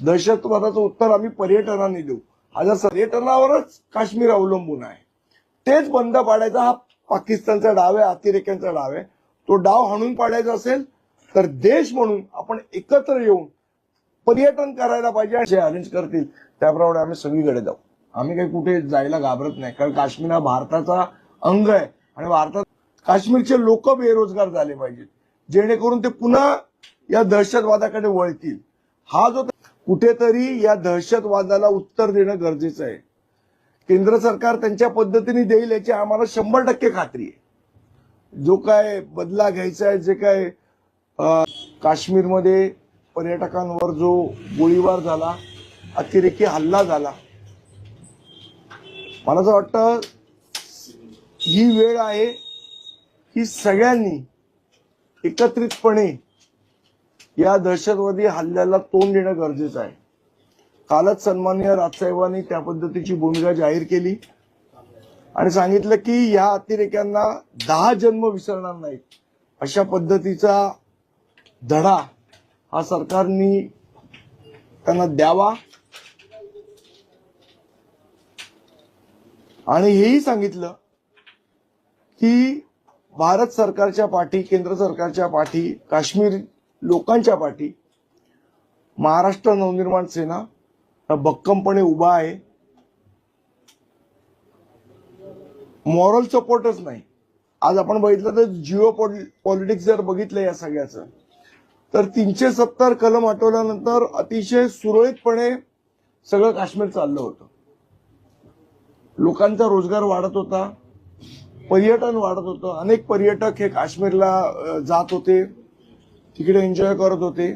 दहशतवादाचं उत्तर आम्ही पर्यटनाने देऊ. आता पर्यटनावरच काश्मीर अवलंबून आहे. तेच बंद पाडायचा हा पाकिस्तानचा डाव आहे अतिरेक्यांचा डाव आहे. तो डाव हाणून पाडायचा असेल तर देश म्हणून आपण एकत्र येऊन पर्यटन करायला पाहिजे जे अरेंज करतील त्याप्रमाणे आम्ही सगळीकडे जाऊ. आम्ही काही कुठे जायला घाबरत नाही कारण काश्मीर हा भारताचा अंग आहे आणि भारतात काश्मीरचे लोक बेरोजगार झाले पाहिजेत. जेणेकरून ते पुन्हा या दहशतवादाकडे वळतील. हा जो कुठेतरी या दहशतवादाला उत्तर देणं गरजेचं आहे. केंद्र सरकार त्यांच्या पद्धतीने देईल याची आम्हाला शंभर टक्के खात्री आहे. जो काय बदला घ्यायचा आहे जे काय काश्मीरमध्ये पर्यटकांवर जो गोळीबार झाला अतिरेकी हल्ला झाला मला असं वाटतं ही वेळ आहे की सगळ्यांनी एकत्रितपणे या दहशतवादी हल्ल्याला तोंड देणं गरजेचं आहे. कालच सन्माननीय राजसाहेबांनी त्या पद्धतीची भूमिका जाहीर केली. आणि सांगितलं की या अतिरेक्यांना दहा जन्म विसरणार नाहीत. अशा पद्धतीचा धडा हा सरकारनी त्यांना द्यावा. आणि हेही सांगितलं की भारत सरकारच्या पाठी केंद्र सरकारच्या पाठी काश्मीर लोकांच्या पाठी. महाराष्ट्र नवनिर्माण सेना भक्कमपणे उभा आहे. मॉरल सपोर्टच नाही. आज आपण बघितलं तर जिओ पॉलिटिक्स जर बघितलं या सगळ्याचं तर तीनशे सत्तर कलम हटवल्यानंतर अतिशय सुरळीतपणे सगळं काश्मीर चाललं होतं. लोकांचा रोजगार वाढत होता पर्यटन वाढत होतं. अनेक पर्यटक हे काश्मीरला जात होते. तिकडे एन्जॉय करत होते.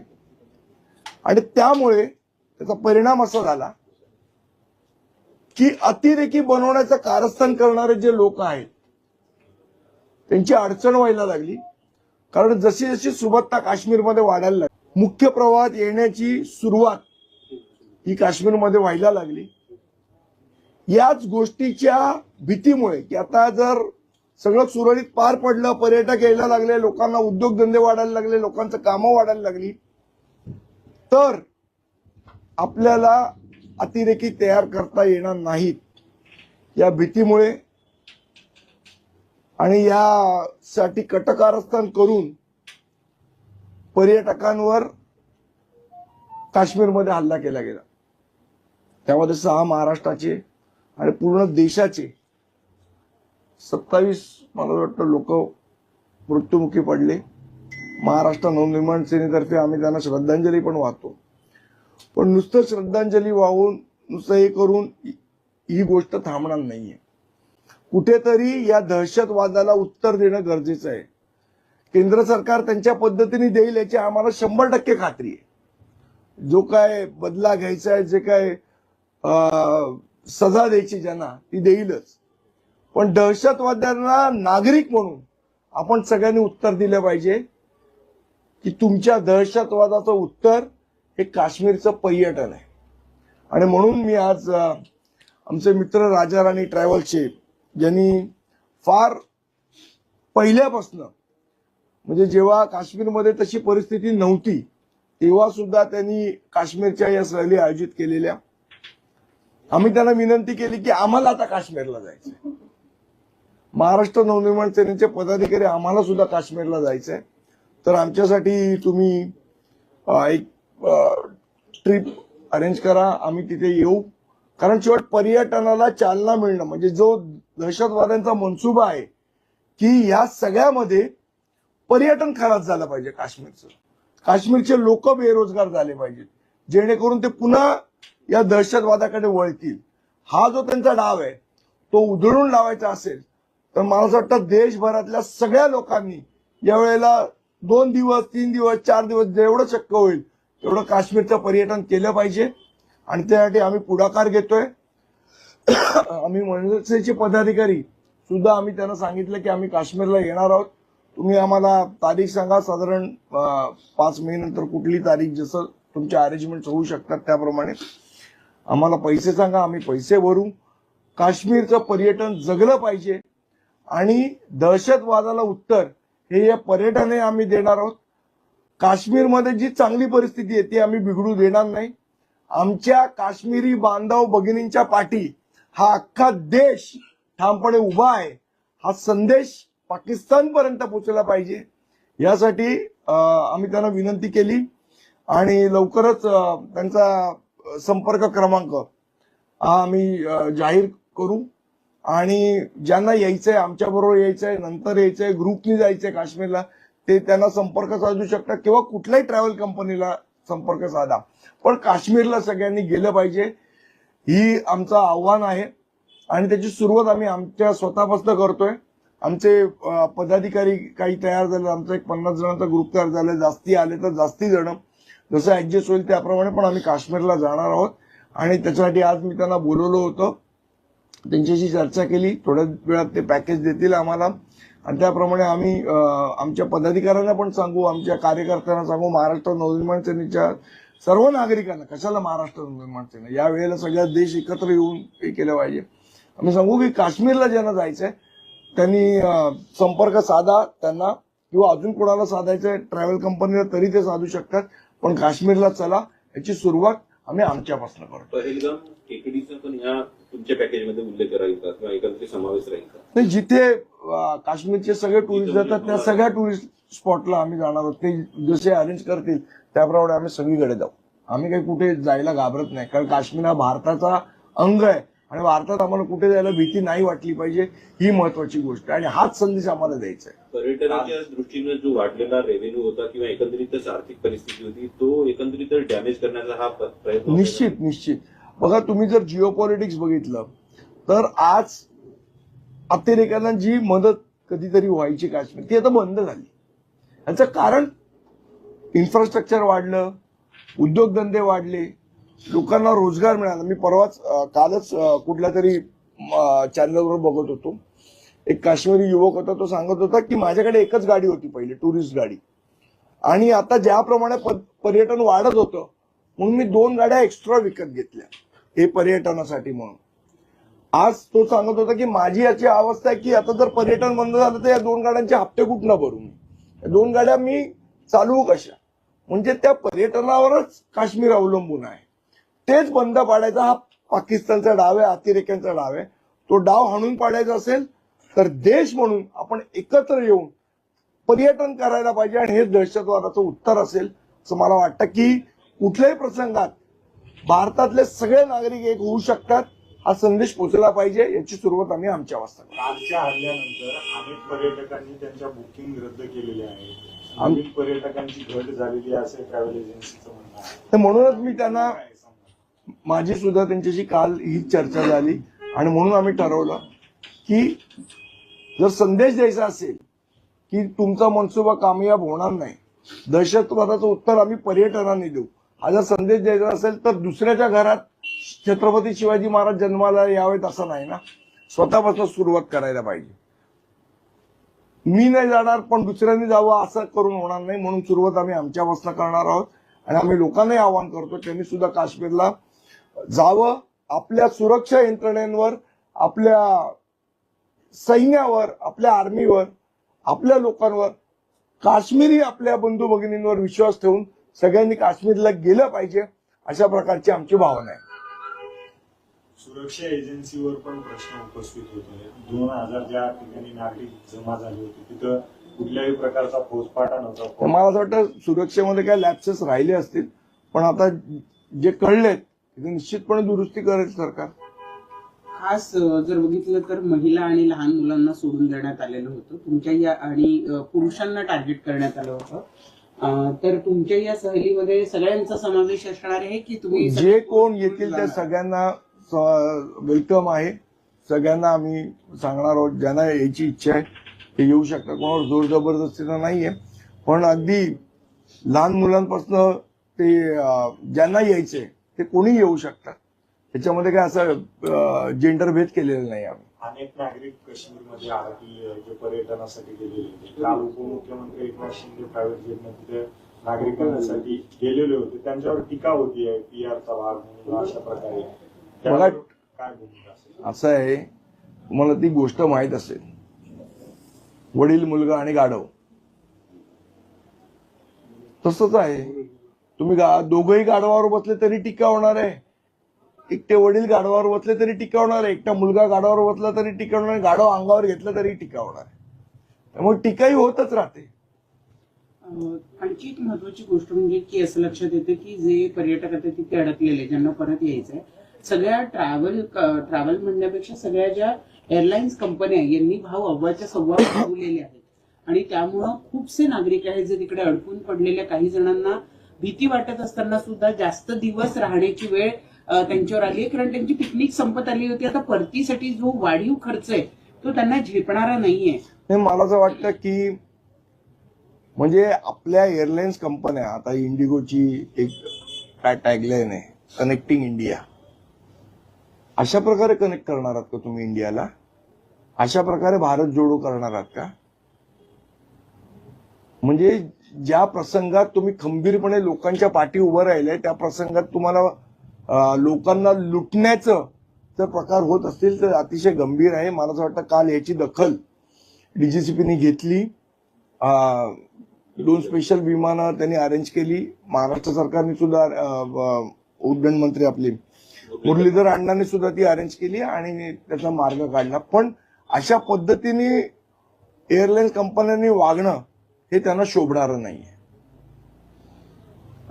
आणि त्यामुळे त्याचा परिणाम असा झाला की अतिरेकी बनवण्याचं कारस्थान करणारे जे लोक आहेत त्यांची अडचण व्हायला लागली. कारण जशी जशी सुबत्ता काश्मीरमध्ये वाढायला लागली मुख्य प्रवाहात येण्याची सुरुवात ही काश्मीरमध्ये व्हायला लागली. याच गोष्टीच्या भीतीमुळे की आता जर सगळं सुरळीत पार पडलं पर्यटक यायला लागले लोकांना उद्योगधंदे वाढायला लागले लोकांचं कामं वाढायला लागली. तर आपल्याला अतिरेकी तयार करता येणार नाहीत. या भीतीमुळे आणि यासाठी कटकारस्थान करून पर्यटकांवर काश्मीरमध्ये हल्ला केला गेला. त्यामध्ये सहा महाराष्ट्राचे आणि पूर्ण देशाचे सत्तावीस मला वाटतं लोक मृत्युमुखी पडले. महाराष्ट्र नवनिर्माण सेनेतर्फे आम्ही त्यांना श्रद्धांजली पण वाहतो. पण नुसतं श्रद्धांजली वाहून नुसतं हे करून ही गोष्ट थांबणार नाहीये. कुठेतरी या दहशतवादाला उत्तर देणं गरजेचं आहे. केंद्र सरकार त्यांच्या पद्धतीने देईल याची आम्हाला शंभर टक्के खात्री आहे. जो काय बदला घ्यायचा आहे जे काय सजा द्यायची ज्यांना ती देईलच. पण दहशतवाद्यांना नागरिक म्हणून आपण सगळ्यांनी उत्तर दिलं पाहिजे की तुमच्या दहशतवादाचं उत्तर हे काश्मीरचं पर्यटन आहे. आणि म्हणून मी आज आमचे मित्र राजा राणी ट्रॅव्हल्सचे ज्यांनी फार पहिल्यापासनं म्हणजे जेव्हा काश्मीरमध्ये तशी परिस्थिती नव्हती तेव्हा सुद्धा त्यांनी काश्मीरच्या या सहली आयोजित केलेल्या. आम्ही त्यांना विनंती केली की आम्हाला आता काश्मीरला जायचं महाराष्ट्र नवनिर्माण सेनेचे पदाधिकारी आम्हाला सुद्धा काश्मीरला आहे तर आमच्यासाठी तुम्ही एक ट्रिप अरेंज करा आम्ही तिथे येऊ. कारण शेवट पर्यटनाला चालना मिळणं म्हणजे जो दहशतवाद्यांचा मनसुबा आहे की या सगळ्यामध्ये पर्यटन खराब झालं पाहिजे काश्मीरचं. काश्मीरचे लोक बेरोजगार झाले पाहिजेत जेणेकरून ते पुन्हा या दहशतवादाकडे वळतील. हा जो त्यांचा डाव आहे तो उधळून लावायचा असेल तर मला असं वाटतं देशभरातल्या सगळ्या लोकांनी यावेळेला दोन दिवस तीन दिवस चार दिवस जेवढं शक्य होईल तेवढं काश्मीरचं पर्यटन केलं पाहिजे. आणि त्यासाठी आम्ही पुढाकार घेतोय. आम्ही मनसेचे पदाधिकारी सुद्धा आम्ही त्यांना सांगितलं की आम्ही काश्मीरला येणार आहोत. तुम्ही आम्हाला तारीख सांगा. साधारण पाच मे नंतर कुठली तारीख जसं तुमच्या अरेंजमेंट होऊ शकतात त्याप्रमाणे. आम्हाला पैसे सांगा. आम्ही पैसे भरू. काश्मीरचं पर्यटन जगलं पाहिजे. आणि दहशतवादाला उत्तर हे या पर्यटने आम्ही देणार आहोत. काश्मीरमध्ये जी चांगली परिस्थिती आहे ती आम्ही बिघडू देणार नाही. आमच्या काश्मीरी बांधव भगिनींच्या पाठी हा अख्खा देश ठामपणे उभा आहे. हा संदेश पाकिस्तान पर्यंत पाहिजे. यासाठी आम्ही त्यांना विनंती केली आणि लवकरच त्यांचा संपर्क क्रमांक आम्ही जाहीर करू. आणि ज्यांना यायचंय आमच्या बरोबर यायचंय नंतर यायचंय ग्रुपनी जायचंय काश्मीरला ते त्यांना संपर्क साधू शकतात किंवा कुठल्याही ट्रॅव्हल कंपनीला संपर्क साधा. पण काश्मीरला सगळ्यांनी गेलं पाहिजे ही आमचं आव्हान आहे. आणि त्याची सुरुवात आम्ही आमच्या स्वतःपासून करतोय. आमचे पदाधिकारी काही तयार झाले आमचा एक पन्नास जणांचा ग्रुप तयार झाला जास्ती आले तर जास्ती जण. जसं ऍडजस्ट होईल त्याप्रमाणे पण आम्ही काश्मीरला जाणार आहोत. आणि त्याच्यासाठी आज मी त्यांना बोलवलं होतं. त्यांच्याशी चर्चा केली. थोड्या वेळात ते पॅकेज देतील आम्हाला. आणि त्याप्रमाणे आम्ही आमच्या पदाधिकाऱ्यांना पण सांगू आमच्या कार्यकर्त्यांना सांगू महाराष्ट्र नवनिर्माण सेनेच्या सर्व नागरिकांना कशाला महाराष्ट्र नवनिर्माण सेना? या वेळेला सगळ्या देश एकत्र येऊन हे केलं पाहिजे. आम्ही सांगू की काश्मीरला ज्यांना जायचंय त्यांनी संपर्क साधा त्यांना किंवा अजून कोणाला आहे ट्रॅव्हल कंपनीला तरी ते साधू शकतात. पण काश्मीरला चला याची सुरुवात आम्ही आमच्यापासून करतो. तुमच्या पॅकेजमध्ये उल्लेख राहील का किंवा एकत्रित समावेश राहील का? नाही जिथे अं, काश्मीरचे सगळे टुरिस्ट जातात त्या सगळ्या टुरिस्ट स्पॉटला आम्ही जाणार आहोत. ते जसे अरेंज करतील त्याप्रमाणे आम्ही सगळीकडे जाऊ. आम्ही काही कुठे जायला घाबरत नाही कारण काश्मीर हा भारताचा अंग आहे आणि भारतात आम्हाला कुठे जायला भीती नाही वाटली पाहिजे ही महत्वाची गोष्ट आहे. आणि हाच संदेश आम्हाला द्यायचा आहे. पर्यटनाच्या दृष्टीने जो वाढलेला रेव्हेन्यू होता किंवा एकंदरीतच आर्थिक परिस्थिती होती तो एकंदरीत डॅमेज करण्याचा हा प- प्रयत्न होता. निश्चित निश्चित. बघा तुम्ही जर जिओ पॉलिटिक्स बघितलं तर आज अतिरेकांना जी मदत कधीतरी व्हायची काश्मीर ती आता बंद झाली. याचं कारण इन्फ्रास्ट्रक्चर वाढलं उद्योगधंदे वाढले लोकांना रोजगार मिळाला. मी परवाच कालच कुठल्या तरी चॅनलवर बघत होतो. एक काश्मीरी युवक होता तो सांगत होता की माझ्याकडे एकच गाडी होती पहिले टुरिस्ट गाडी. आणि आता ज्याप्रमाणे प- पर्यटन वाढत होतं म्हणून मी दोन गाड्या एक्स्ट्रा विकत घेतल्या. हे पर्यटनासाठी म्हणून. आज तो सांगत होता की माझी याची अवस्था आहे की आता जर पर्यटन बंद झालं तर या दोन गाड्यांचे हप्ते कुठनं भरू मी? दोन गाड्या मी चालवू कशा? म्हणजे त्या पर्यटनावरच काश्मीर अवलंबून आहे. तेच बंद पाडायचा हा पाकिस्तानचा डाव आहे अतिरेक्यांचा डाव आहे. तो डाव हाणून पाडायचा असेल तर देश म्हणून आपण एकत्र येऊन पर्यटन करायला पाहिजे आणि हेच दहशतवादाचं उत्तर असेल असं मला वाटतं की कुठल्याही प्रसंगात भारतातले सगळे नागरिक एक होऊ शकतात हा संदेश पोचला पाहिजे याची सुरुवात आम्ही आमच्या वाजता करू. कालच्या हल्ल्यानंतर अनेक पर्यटकांनी त्यांच्या बुकिंग रद्द केलेले आहे नवीन पर्यटकांची घट झालेली आहे असे ट्रॅव्हल एजन्सीचं म्हणणं आहे तर म्हणूनच मी त्यांना? माझी सुद्धा त्यांच्याशी काल ही चर्चा झाली आणि म्हणून आम्ही ठरवलं की जर संदेश द्यायचा असेल की तुमचा मनसुबा कामयाब होणार नाही दहशतवादाचं उत्तर आम्ही पर्यटनाने देऊ हा जर संदेश द्यायचा असेल तर दुसऱ्याच्या घरात छत्रपती शिवाजी महाराज जन्माला यावेत असं नाही ना. स्वतःपासून सुरुवात करायला पाहिजे. मी नाही जाणार पण दुसऱ्यांनी जावं असं करून होणार नाही म्हणून सुरुवात आम्ही आमच्यापासून करणार आहोत. आणि आम्ही लोकांनाही आवाहन करतो त्यांनी सुद्धा काश्मीरला जावं. आपल्या सुरक्षा यंत्रणेवर आपल्या सैन्यावर आपल्या आर्मीवर आपल्या लोकांवर काश्मीरी आपल्या बंधू भगिनींवर विश्वास ठेवून सगळ्यांनी काश्मीरला गेलं पाहिजे अशा प्रकारची आमची भावना आहे. सुरक्षा एजन्सीवर पण प्रश्न उपस्थित होतोय. दोन हजार ज्या ठिकाणी नागरिक जमा झाले होते तिथं कुठल्याही प्रकारचा तर नव्हता. मला असं वाटतं सुरक्षेमध्ये काय लॅप्सेस राहिले असतील पण आता जे कळलेत तिथे निश्चितपणे दुरुस्ती करेल सरकार. खास जर बघितलं तर महिला आणि लहान मुलांना सोडून देण्यात आलेलं होतं. तुमच्या या आणि पुरुषांना टार्गेट करण्यात आलं होतं. तर तुमच्या या सहलीमध्ये सगळ्यांचा समावेश असणार आहे की तुम्ही जे कोण येतील त्या सगळ्यांना वेलकम आहे. सगळ्यांना आम्ही सांगणार आहोत ज्यांना यायची इच्छा आहे ते येऊ शकतात. कोणावर जोर जबरदस्तीनं नाहीये. पण अगदी लहान मुलांपासून ते ज्यांना यायचंय ते कोणी येऊ शकतात? त्याच्यामध्ये काय असं जेंडर भेद केलेला नाही आम्ही. अनेक नागरिक काश्मीरमध्ये अडकले जे पर्यटनासाठी गेलेले होते काल उपमुख्यमंत्री एकनाथ शिंदे प्रायव्हेट जेटने तिथे नागरिकांसाठी गेलेले होते. त्यांच्यावर टीका होती आहे पी आरचा भाग म्हणून अशा प्रकारे. त्यावर काय असं आहे तुम्हाला ती गोष्ट माहीत असेल. वडील मुलगा आणि गाढव. तसंच आहे. तुम्ही गा- दोघंही गाढवावर बसले तरी टीका होणार आहे. एकटे वडील गाढवावर बसले तरी टिकवणार एकटा मुलगा गाढवावर बसला तरी टिकवणार होणार गाढव अंगावर घेतलं तरी टिकावणार आहे. त्यामुळे टीकाही होतच राहते. आणखी एक महत्वाची गोष्ट म्हणजे की असं लक्षात येतं की जे पर्यटक आता तिथे अडकलेले ज्यांना परत यायचंय सगळ्या ट्रॅव्हल ट्रॅव्हल म्हणण्यापेक्षा सगळ्या ज्या एअरलाईन्स कंपन्या आहेत, यांनी भाव अव्वाच्या सव्वा वाढवलेले आहेत. आणि त्यामुळं खूपसे नागरिक आहेत जे तिकडे अडकून पडलेल्या काही जणांना भीती वाटत असताना सुद्धा जास्त दिवस राहण्याची वेळ त्यांच्यावर आली आहे. कारण त्यांची पिकनिक संपत आली होती. आता परतीसाठी जो वाढीव खर्च आहे तो त्यांना झेपणारा नाहीये. मला असं वाटतं की म्हणजे आपल्या एअरलाइन्स कंपन्या आता इंडिगोची एक काय टॅगलाईन आहे कनेक्टिंग इंडिया अशा प्रकारे कनेक्ट करणार आहात का तुम्ही इंडियाला? अशा प्रकारे भारत जोडो करणार आहात का? म्हणजे ज्या प्रसंगात तुम्ही खंबीरपणे लोकांच्या पाठी उभं राहिले त्या प्रसंगात तुम्हाला लोकांना लुटण्याचं जर प्रकार होत असतील तर अतिशय गंभीर आहे. मला असं वाटतं काल याची दखल डीजीसीपीने घेतली. दोन स्पेशल विमानं त्यांनी अरेंज केली. महाराष्ट्र सरकारने सुद्धा अं, उड्डयन मंत्री आपले मुरलीधर अण्णांनी सुद्धा ती अरेंज केली आणि त्याचा मार्ग काढला. पण अशा पद्धतीने एअरलाईन्स कंपन्यांनी वागणं हे त्यांना शोभणारं नाही आहे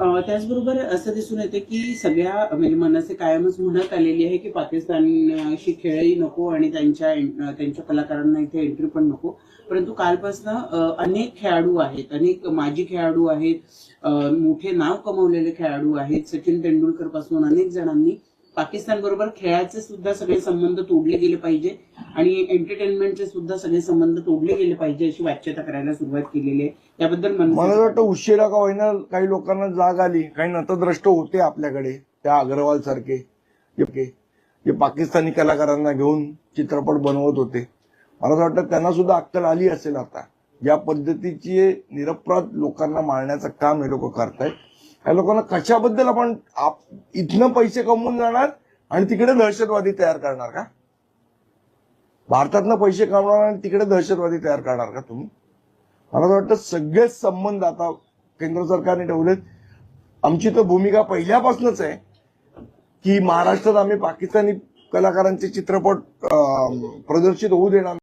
त्याचबरोबर असं दिसून येते की सगळ्या म्हणजे मनसे कायमच म्हणत आलेली आहे की पाकिस्तानशी खेळही नको आणि त्यांच्या त्यांच्या कलाकारांना इथे एंट्री पण नको. परंतु कालपासनं अनेक खेळाडू आहेत अनेक माजी खेळाडू आहेत मोठे नाव कमवलेले खेळाडू आहेत. सचिन तेंडुलकरपासून अनेक जणांनी पाकिस्तान बरोबर खेळाचे सुद्धा सगळे संबंध तोडले गेले पाहिजे आणि एंटरटेनमेंटचे सुद्धा सगळे संबंध तोडले गेले पाहिजे अशी वाच्यता करायला सुरुवात केलेली आहे. याबद्दल मला वाटतं उशिरा का होईना काही लोकांना जाग आली. काही नतद्रष्ट होते आपल्याकडे त्या अग्रवाल सारखे. जे जे पाकिस्तानी कलाकारांना घेऊन चित्रपट बनवत होते. मला असं वाटतं त्यांना सुद्धा अक्कल आली असेल आता. ज्या पद्धतीची निरपराध लोकांना मारण्याचं काम हे लोक करतायत. या लोकांना कशाबद्दल आपण इथनं पैसे कमवून जाणार आणि तिकडे दहशतवादी तयार करणार का? भारतातनं पैसे कमवणार आणि तिकडे दहशतवादी तयार करणार का तुम्ही? मला असं वाटतं सगळेच संबंध आता केंद्र सरकारने ठेवलेत. आमची तर भूमिका पहिल्यापासूनच आहे की महाराष्ट्रात आम्ही पाकिस्तानी कलाकारांचे चित्रपट प्रदर्शित होऊ देणार.